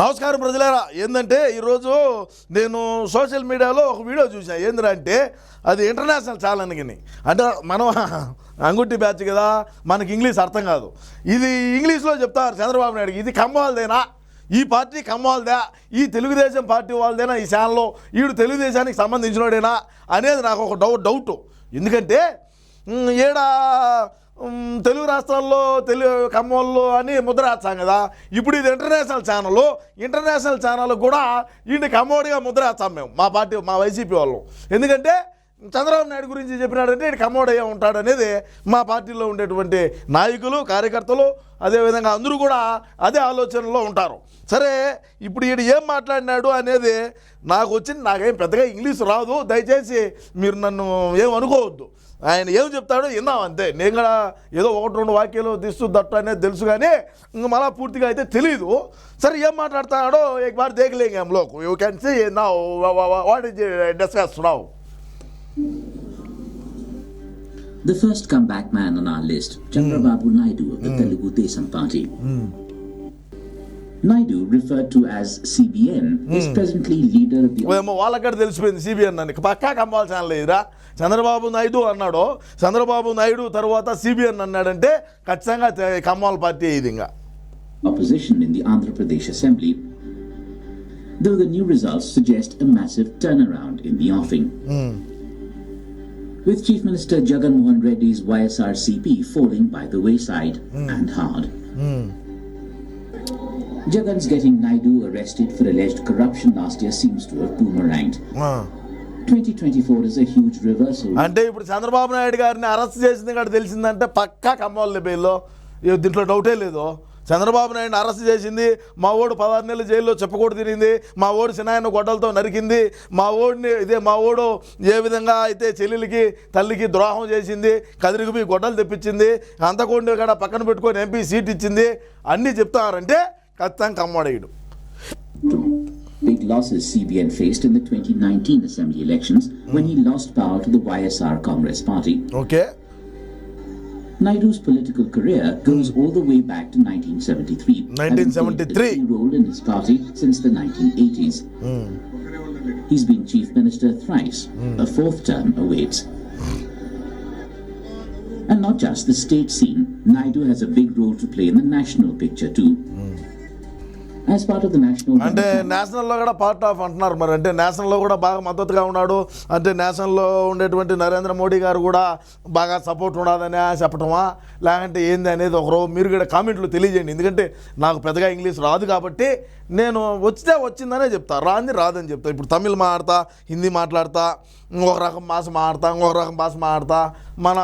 నమస్కారం ప్రజలారా. ఏంటంటే ఈరోజు నేను సోషల్ మీడియాలో ఒక వీడియో చూసాను ఏందిరా అంటే అది ఇంటర్నేషనల్ ఛానల్కి అంటే మనం అంగుట్టి బ్యాచ్ కదా మనకి ఇంగ్లీష్ అర్థం కాదు. ఇది ఇంగ్లీష్లో చెప్తారు చంద్రబాబు నాయుడు ఇది కమ్మవాళ్ళదేనా ఈ పార్టీ కమ్మవాళ్ళదా ఈ తెలుగుదేశం పార్టీ వాళ్ళదేనా ఈ ఛానల్లో? వీడు తెలుగుదేశానికి సంబంధించినోడేనా? అనేది నాకు ఒక డౌట్ డౌట్. ఎందుకంటే ఏడా తెలుగు రాష్ట్రాల్లో తెలుగు కమ్మోళ్ళు అని ముద్ర వేస్తాం కదా. ఇప్పుడు ఇది ఇంటర్నేషనల్ ఛానల్ ఇంటర్నేషనల్ ఛానల్ కూడా ఈయన కమ్మోడిగా ముద్ర వేస్తాం మేము మా పార్టీ మా వైసీపీ వాళ్ళు. ఎందుకంటే చంద్రబాబు నాయుడు గురించి చెప్పినాడంటే ఈయన కమ్మోడయ్యే ఉంటాడు అనేది మా పార్టీలో ఉండేటువంటి నాయకులు కార్యకర్తలు అదేవిధంగా అందరూ కూడా అదే ఆలోచనలో ఉంటారు. సరే ఇప్పుడు ఈడు ఏం మాట్లాడినాడు అనేది నాకు వచ్చింది నాకేం పెద్దగా ఇంగ్లీష్ రాదు. దయచేసి మీరు నన్ను ఏం అనుకోవద్దు. ఆయన ఏం చెప్తాడో విన్నాం అంతే నేను కూడా ఏదో ఒకటి రెండు వాక్యాలు దిస్తు దట్ట అనేది తెలుసు కానీ ఇంక మళ్ళా పూర్తిగా అయితే తెలియదు సరే ఏం మాట్లాడతాడో ఏక బార్ దేగలేం ఏం లోకు యూ క్యాన్ సీ నా what is discuss now The first comeback man on our list, Chandrababu Naidu of the mm. Telugu Desam Party. Mm. Naidu, referred to as CBN, is presently leader of the ఏమో వాళ్ళక్కడ తెలిసిపోయింది CBN అని పక్కా కమ్మాల్ channel ఇదిరా చంద్రబాబు నాయుడు అన్నాడు చంద్రబాబు నాయుడు తర్వాత CBN అన్నాడంటే ఖచ్చితంగా కమ్మాల్ party ఇది ఇంకా opposition in the Andhra Pradesh Assembly, though the new results suggest a massive turnaround in the offing. With Chief Minister Jagan Mohan Reddy's YSRCP falling by the wayside and hard. Jagan's getting Naidu arrested for alleged corruption last year seems to have boomeranged. ఆ. 2024 is a huge reversal. అంటే ఇప్పుడు చంద్రబాబు నాయుడు గారిని arrest చేసింది కూడా తెలిసిందంటే పక్కా కమ్మోళ్ళ బెయిల్లో దీంట్లో డౌటే లేదు చంద్రబాబు నాయుడుని అరెస్ట్ చేసింది మా ఓడు పదహారు నెలలు జైల్లో చెప్పకూడదు తిరిగింది మా ఓడు సినాయన గొడ్డలతో నరికింది మా ఓడిని ఇదే మా ఓడు ఏ విధంగా అయితే చెల్లెలకి తల్లికి ద్రోహం చేసింది కదిరికి గొడ్డలు తెప్పించింది అంతకుండా కూడా పక్కన పెట్టుకొని ఎంపీ సీట్ ఇచ్చింది అన్నీ చెప్తారంటే കത്താൻ കമ്മടയിടും Big losses CBN faced in the 2019 assembly elections when he lost power to the YSR Congress party. Okay. Naidu's political career goes all the way back to 1973. 1973. He role in his party since the 1980s. Mm. He's been chief minister thrice. Mm. A fourth term awaits. And not just the state scene, Naidu has a big role to play in the national picture too. Mm. అంటే నేషనల్లో కూడా part of అంటున్నారు మరి. అంటే నేషనల్లో కూడా బాగా మద్దతుగా ఉన్నాడు. అంటే నేషనల్లో ఉండేటువంటి నరేంద్ర మోడీ గారు కూడా బాగా సపోర్ట్ ఉండదని చెప్పటమా? లేకంటే ఏంది అనేది ఒకరో మీరు కూడా కామెంట్లు తెలియజేయండి. ఎందుకంటే నాకు పెద్దగా ఇంగ్లీష్ రాదు కాబట్టి నేను వచ్చితే వచ్చిందనే చెప్తా. రాంది రాదని చెప్తా. ఇప్పుడు తమిళ్ మాట్లాడతా హిందీ మాట్లాడతా ఇంకొక రకం భాష మాట్లాడతా ఇంకొక రకం భాష మాట్లాడతా. మన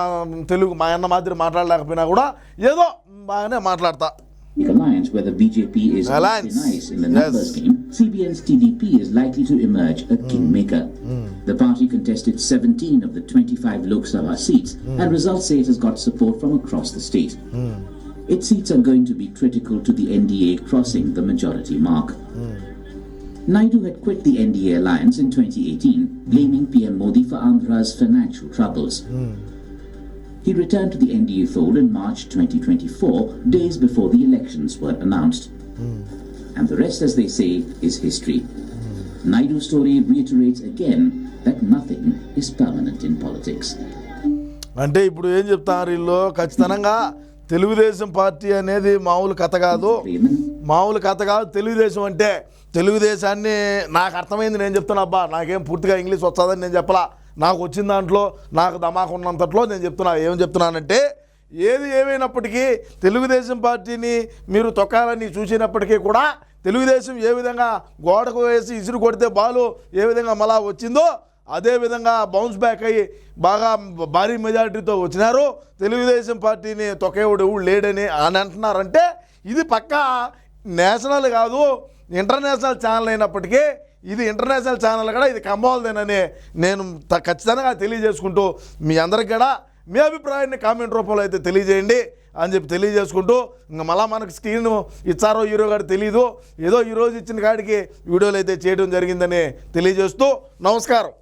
తెలుగు మా అన్న మాదిరి మాట్లాడలేకపోయినా కూడా ఏదో బాగానే మాట్లాడతా. Alliance where the BJP is Alliance. nice in the Yes. numbers game, CBN's TDP is likely to emerge a hmm. kingmaker. Hmm. The party contested 17 of the 25 Lok Sabha seats, hmm. and results say it has got support from across the state. Its seats are going to be critical to the NDA crossing the majority mark. Naidu had quit the NDA alliance in 2018, blaming PM Modi for Andhra's financial troubles. He returned to the NDA fold in March 2024, days before the elections were announced. And the rest, as they say, is history. Naidu's story reiterates again that nothing is permanent in politics. అంటే ఇప్పుడు ఏం చెప్తున్నారు వీళ్ళు ఖచ్చితంగా Telugu Desam party అనేది మామూలు కథ కాదు మామూలు కథ కాదు తెలుగుదేశం అంటే తెలుగుదేశాన్ని నాకు అర్థమైంది నేను చెప్తున్నా అబ్బా నాకేం పూర్తిగా ఇంగ్లీష్ వస్తుందని నేను చెప్పలా నాకు వచ్చిన దాంట్లో నాకు దమాకు ఉన్నంతట్లో నేను చెప్తున్నా. ఏం చెప్తున్నానంటే ఏది ఏమైనప్పటికీ తెలుగుదేశం పార్టీని మీరు తొక్కాలని చూసినప్పటికీ కూడా తెలుగుదేశం ఏ విధంగా గోడకు వేసి ఇసురు కొడితే బాలు ఏ విధంగా మళ్ళా వచ్చిందో అదేవిధంగా బౌన్స్ బ్యాక్ అయ్యి బాగా భారీ మెజారిటీతో వచ్చినారు. తెలుగుదేశం పార్టీని తొక్కేవుడు లేడని అని అంటున్నారంటే ఇది పక్కా నేషనల్ కాదు. ఇంటర్నేషనల్ ఛానల్ అయినప్పటికీ ఇది ఇంటర్నేషనల్ ఛానల్ కూడా ఇది కమ్మవాలదేనని నేను త- ఖచ్చితంగా తెలియజేసుకుంటూ మీ అందరికి కూడా మీ అభిప్రాయాన్ని కామెంట్ రూపంలో అయితే తెలియజేయండి అని చెప్పి తెలియజేసుకుంటూ ఇంకా మళ్ళీ మనకు స్క్రీన్ ఇచ్చారో హీరో గారు తెలియదు ఏదో ఈరోజు ఇచ్చిన కాడికి వీడియోలు అయితే చేయడం జరిగిందని తెలియజేస్తూ నమస్కారం.